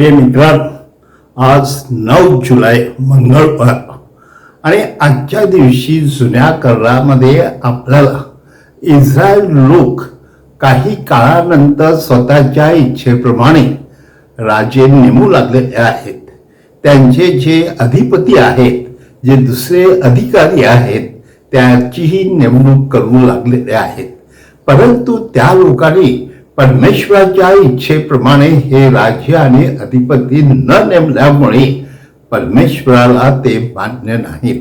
प्रिय मित्रांनो आज नऊ जुलै मंगळवार आणि आजच्या दिवशी जुन्या करारामध्ये आपल्याला इस्रायल लोक काही काळानंतर स्वतःच्या इच्छेप्रमाणे राजे नेमू लागलेले आहेत. त्यांचे जे अधिपती आहेत जे दुसरे अधिकारी आहेत त्याचीही नेमणूक करू लागलेले आहेत. परंतु त्या लोकांनी परमेश्वराच्या इच्छेप्रमाणे हे राज्य आणि अधिपती न नेमल्यामुळे परमेश्वराला ते मान्य नाहीत.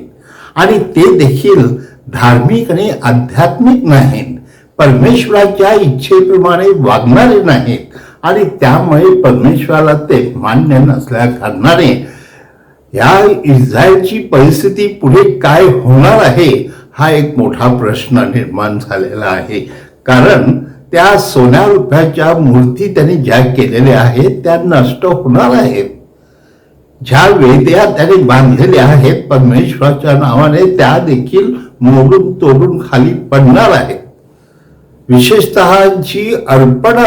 आणि ते देखील धार्मिक आणि आध्यात्मिक नाहीत. परमेश्वराच्या इच्छेप्रमाणे वागणारे नाहीत. आणि त्यामुळे परमेश्वराला ते मान्य नसल्या कारणाने या इस्रायलची परिस्थिती पुढे काय होणार आहे हा एक मोठा प्रश्न निर्माण झालेला आहे. कारण त्या सोन्या रुपयाच्या मूर्ती त्यांनी ज्या केलेल्या आहेत त्या नष्ट होणार आहेत. ज्या वेद्या त्याने बांधलेल्या आहेत परमेश्वराच्या नावाने त्या देखील मोडून तोडून खाली पडणार आहेत. विशेषतः जी अर्पण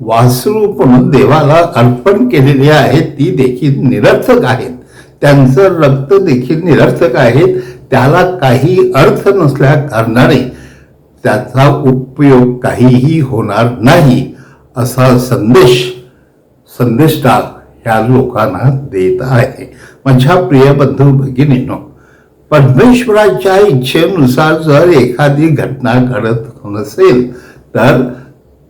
वासरूप म्हणून देवाला अर्पण केलेली आहेत ती देखील निरर्थक आहेत. त्यांचं रक्त देखील निरर्थक आहेत. त्याला काही अर्थ नसल्या कारणाने त्याचा उपयोग काहीही होणार नाही असा संदेश संदेष्टा ह्या लोकांना देत आहे. माझ्या प्रिय बंधू भगिनीनो परमेश्वराच्या इच्छेनुसार जर एखादी घटना घडत नसेल तर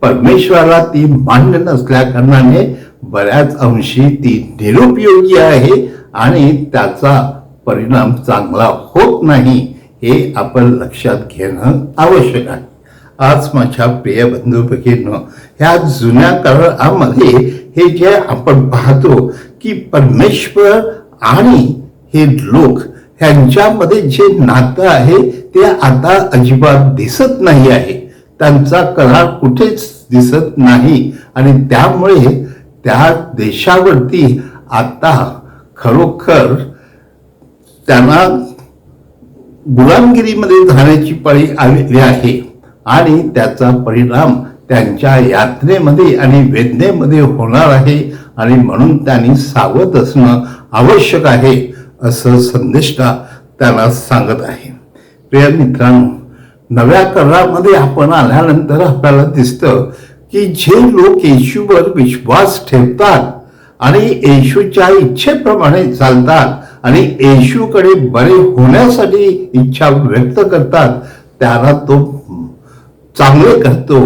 परमेश्वराला ती मान्य नसल्या कारणाने बऱ्याच अंशी ती निरुपयोगी आहे आणि त्याचा परिणाम चांगला होत नाही. हे आपण लक्षात घेणं आवश्यक आहे. आज माझ्या प्रिय बंधू भगिनींनो ह्या जुन्या काळामध्ये हे जे आपण पाहतो की परमेश्वर आणि हे लोक ह्यांच्यामध्ये जे नातं आहे ते आता अजिबात दिसत नाही आहे. त्यांचा करार कुठेच दिसत नाही. आणि त्यामुळे त्या देशावरती आता खरोखर त्यांना गुलामगिरीमध्ये जाण्याची पाळी आलेली आहे आणि त्याचा परिणाम त्यांच्या यात्रेमध्ये आणि वेदनेमध्ये होणार आहे आणि म्हणून त्यांनी सावध असणं आवश्यक आहे असं संदेष्टा त्यांना सांगत आहे. प्रिय मित्रांनो नव्या करारामध्ये आपण आल्यानंतर आपल्याला दिसतं की जे लोक येशूवर विश्वास ठेवतात आणि येशूच्या इच्छेप्रमाणे चालतात आणि येशूकडे बरे होण्यासाठी इच्छा व्यक्त करतात त्याला तो चांगले करतो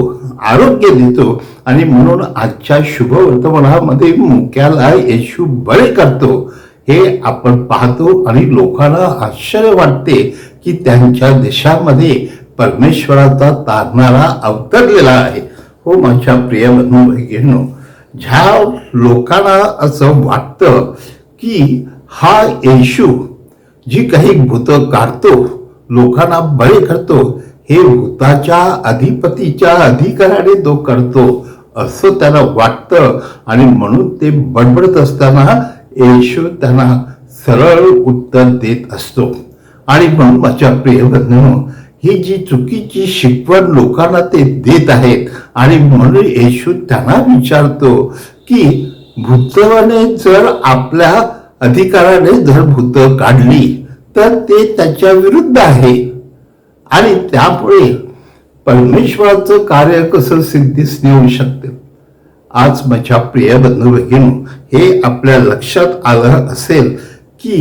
आरोग्य देतो. आणि म्हणून आजच्या शुभवर्तमानामध्ये मुक्याला येशू बरे करतो. हे आपण पाहतो आणि लोकांना आश्चर्य वाटते की त्यांच्या देशामध्ये परमेश्वराचा तारणारा अवतरलेला आहे. हो माझ्या प्रिय बंधू ज्या लोकांना असं वाटतं की हा येशू जी काही भूतं काढतो लोकांना बळे करतो हे भूताच्या अधिपतीच्या अधिकाराने तो करतो असं त्यांना वाटतं. आणि म्हणून ते बडबडत असताना येशू त्यांना सरळ उत्तर देत असतो. आणि म्हणून माझ्या प्रिय ही जी चुकीची शिकवण लोकांना ते देत आहेत आणि म्हणून येशू त्यांना विचारतो की भूतवाने जर आपल्या अधिकाराने जर भूत काढली तर ते त्याच्या विरुद्ध आहे. आणि त्यामुळे परमेश्वराचं कार्य कसं सिद्धीस नेऊ शकते? आज माझ्या प्रिय बंधू भगिनी हे आपल्या लक्षात आलं असेल की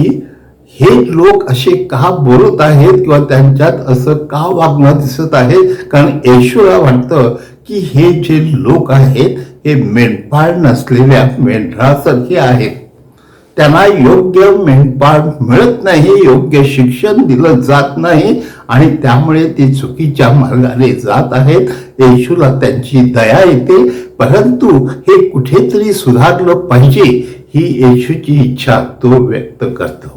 हे लोक असे का बोलत आहेत किंवा त्यांच्यात असं का वागणं दिसत आहे? कारण येशूला वाटतं की हे जे लोक आहेत हे मेंढपाळ नसलेल्या मेंढरासारखे आहेत. त्यांना योग्य मेंढपाळ मिळत नाही योग्य शिक्षण दिलं जात नाही आणि त्यामुळे ते चुकीच्या मार्गाने जात आहेत. येशूला त्यांची दया येते परंतु हे कुठेतरी सुधारलं पाहिजे ही येशूची इच्छा तो व्यक्त करतो.